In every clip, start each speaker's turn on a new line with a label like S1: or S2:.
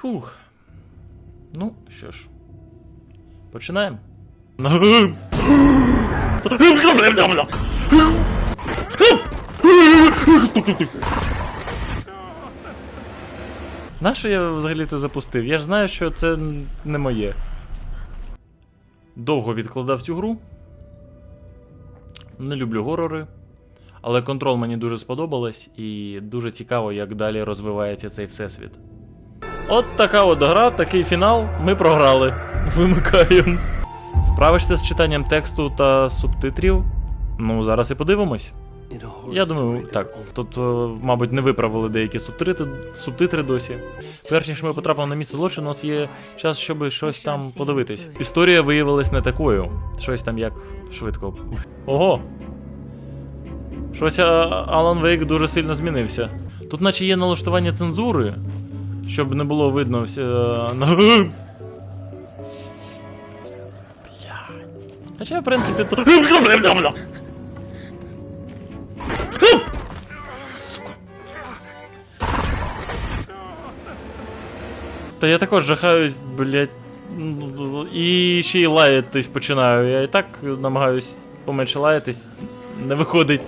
S1: Фух. Ну, що ж. Починаємо. Нащо я взагалі це запустив? Я ж знаю, що це не моє. Довго відкладав цю гру. Не люблю горори. Але контрол мені дуже сподобалось, і дуже цікаво, як далі розвивається цей всесвіт. От така от гра, такий фінал. Ми програли. Вимикаємо. Справишся з читанням тексту та субтитрів? Ну, зараз і подивимось. Я думаю, так. Тут, е, мабуть, не виправили деякі субтитри, субтитри досі. Перш ніж ми потрапимо на місце злочину, у нас є час, щоб щось там подивитись. Історія виявилась не такою. Щось там як швидко. Ого! Щось Алан Вейк дуже сильно змінився. Тут наче є налаштування цензури, щоб не було видно вся. Хоча, в принципі, то. Та я також жахаюсь, блять. І ще й лаятись починаю. Я і так намагаюсь поменше лаятись. Не виходить.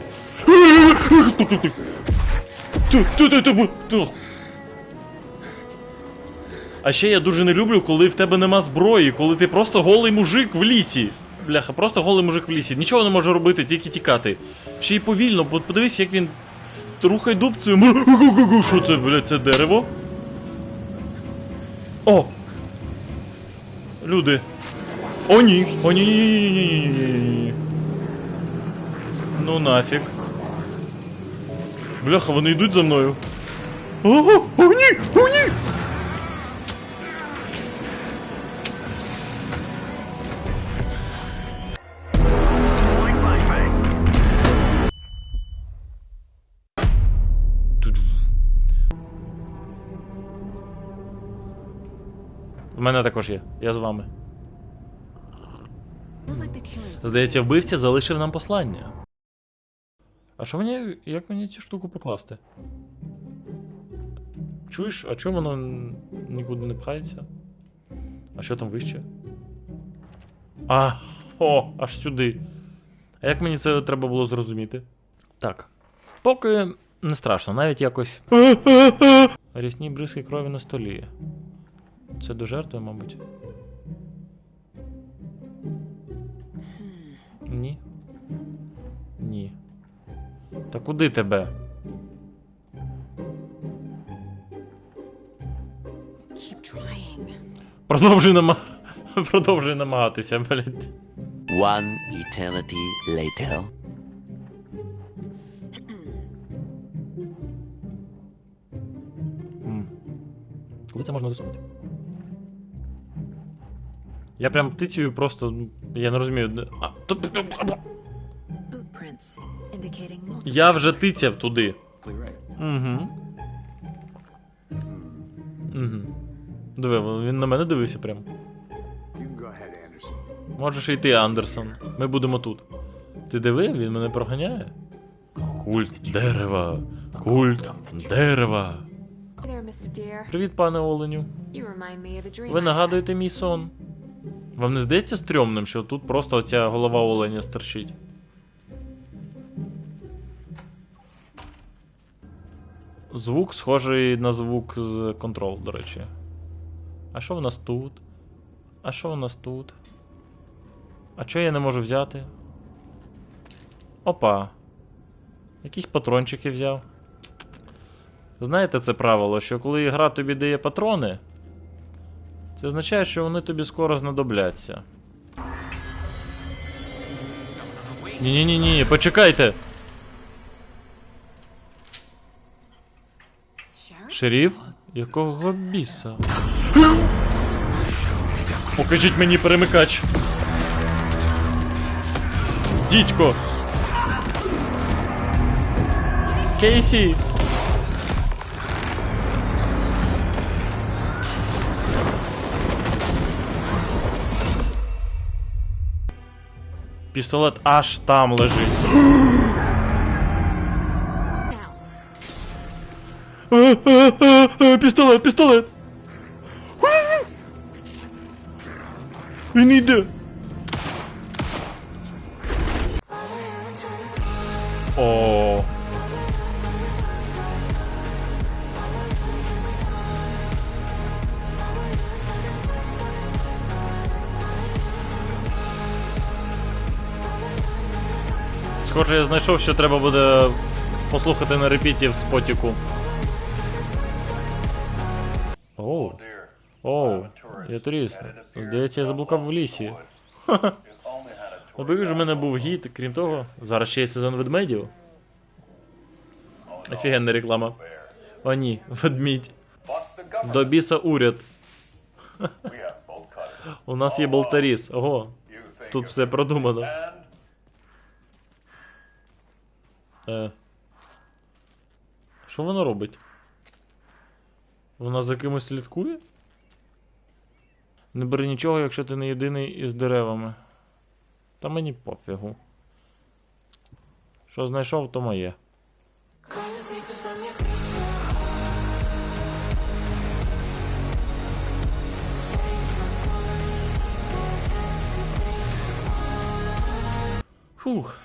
S1: А ще я дуже не люблю, коли в тебе нема зброї, коли ти просто голий мужик в лісі. Бляха, просто голий мужик в лісі. Нічого не може робити, тільки тікати. Ще й повільно, бо подивись, як він Рухай дубцею. Що це, блядь, це дерево? О! Люди. О, ні! О, ні. ні ні ні ні ні Ну нафіг. Бляха, вони йдуть за мною. О, о, ні! О, ні! Мене також є. Я з вами. Здається, вбивця залишив нам послання. А що мені. як мені цю штуку покласти? Чуєш, а чому воно нікуди не пхається? А що там вище? А, о, аж сюди. А як мені це треба було зрозуміти? Так. Поки не страшно, навіть якось. Рісні бризки крові на столі. Це до жертви, мабуть. Ні. Ні. Та куди тебе?
S2: Keep trying.
S1: Продовжуй нама... Продовжуй намагатися, блядь.
S3: One eternity later.
S1: Куди це можна засунути? Я прям тицію просто. Ну, я не розумію. Я вже тицяв туди. Угу. Угу. Диви, він на мене дивився прям. Можеш йти, Андерсон. Ми будемо тут. Ти диви, він мене проганяє. Культ дерева. Культ дерева. Привіт, пане Оленю. Ви нагадуєте мій сон. Вам не здається стрьомним, що тут просто оця голова оленя стерчить? Звук схожий на звук з контрол, до речі. А що в нас тут? А що в нас тут? А чого я не можу взяти? Опа. Якісь патрончики взяв. Знаєте це правило, що коли гра тобі дає патрони, це означає, що вони тобі скоро знадобляться. Ні-ні-ні, ні, почекайте! Шеріф? Якого біса? Покажіть мені перемикач. Дідько. Кейсі. Пистолет аж там лежить.
S2: пистолет,
S1: пистолет. We need to... О. Схоже, я знайшов, що треба буде послухати на репіті в спотіку. Оу. Оу, я турист. Здається, я заблукав в лісі. Ж у мене був гід, крім того, зараз ще є сезон ведмедів. Офігенна реклама. О ні, ведмідь. До біса уряд. У нас є болтаріс. Ого, тут все продумано. Е. Що вона робить? Вона за кимось слідкує? Не бери нічого, якщо ти не єдиний із деревами. Та мені пофігу. Що знайшов, то моє. Фух.